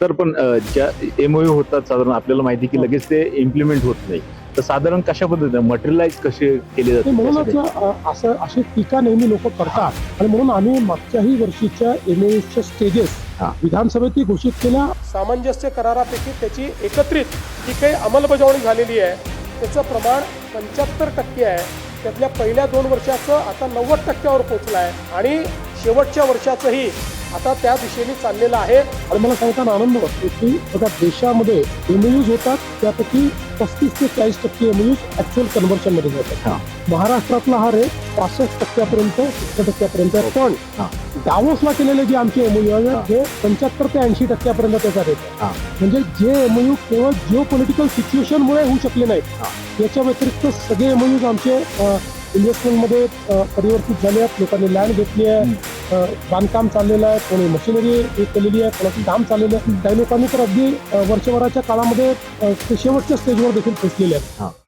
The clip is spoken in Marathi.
सर पण ज्या एमओयू होतात साधारण आपल्याला माहिती की लगेच ते इम्प्लिमेंट होत नाही. तर साधारण कशा पद्धतीने? मटेरियलाइज कसे केले जाते म्हणूनच असं अशी टीका नेहमी लोक करतात. आणि म्हणून आम्ही मागच्याही वर्षीच्या एमएच्या स्टेजेस हा. विधानसभेतही घोषित केल्या. सामंजस्य करारापैकी त्याची एकत्रित जी काही अंमलबजावणी झालेली आहे त्याचं प्रमाण पंच्याहत्तर टक्के आहे. त्यातल्या पहिल्या दोन वर्षाचं आता नव्वद टक्क्यावर पोहोचलं आहे. आणि शेवटच्या वर्षाचंही आता त्या दिशेने चाललेलं आहे आणि मला सांगताना आनंद वाटतो की बघा देशामध्ये एमयूज होतात त्यापैकी पस्तीस ते चाळीस टक्के एमयूज ऍक्च्युअल कन्व्हर्शनमध्ये जातात हा. महाराष्ट्रातला हा रेट पासष्ट टक्क्यापर्यंत सत्तर टक्क्यापर्यंत आहे. पण हा. दावोसला केलेले जे आमचे एमओयू हा. आहेत हे पंच्याहत्तर ते ऐंशी टक्क्यापर्यंत त्याचा रेट आहे हा. म्हणजे जे एमओयू केवळ जिओ पॉलिटिकल सिच्युएशनमुळे होऊ शकले नाहीत. याच्या व्यतिरिक्त सगळे एमओयूज आमचे इन्व्हेस्टमेंटमध्ये परिवर्तित झाले आहेत लोकांनी लँड घेतली आहे बांधकाम चाललेलं आहे कोणी मशिनरी केलेली आहे कोणाचं काम चाललेलं आहे. काही लोकांनी तर अगदी वर्षभराच्या काळामध्ये ते शेवटच्या स्टेजवर देखील पोचलेले आहेत.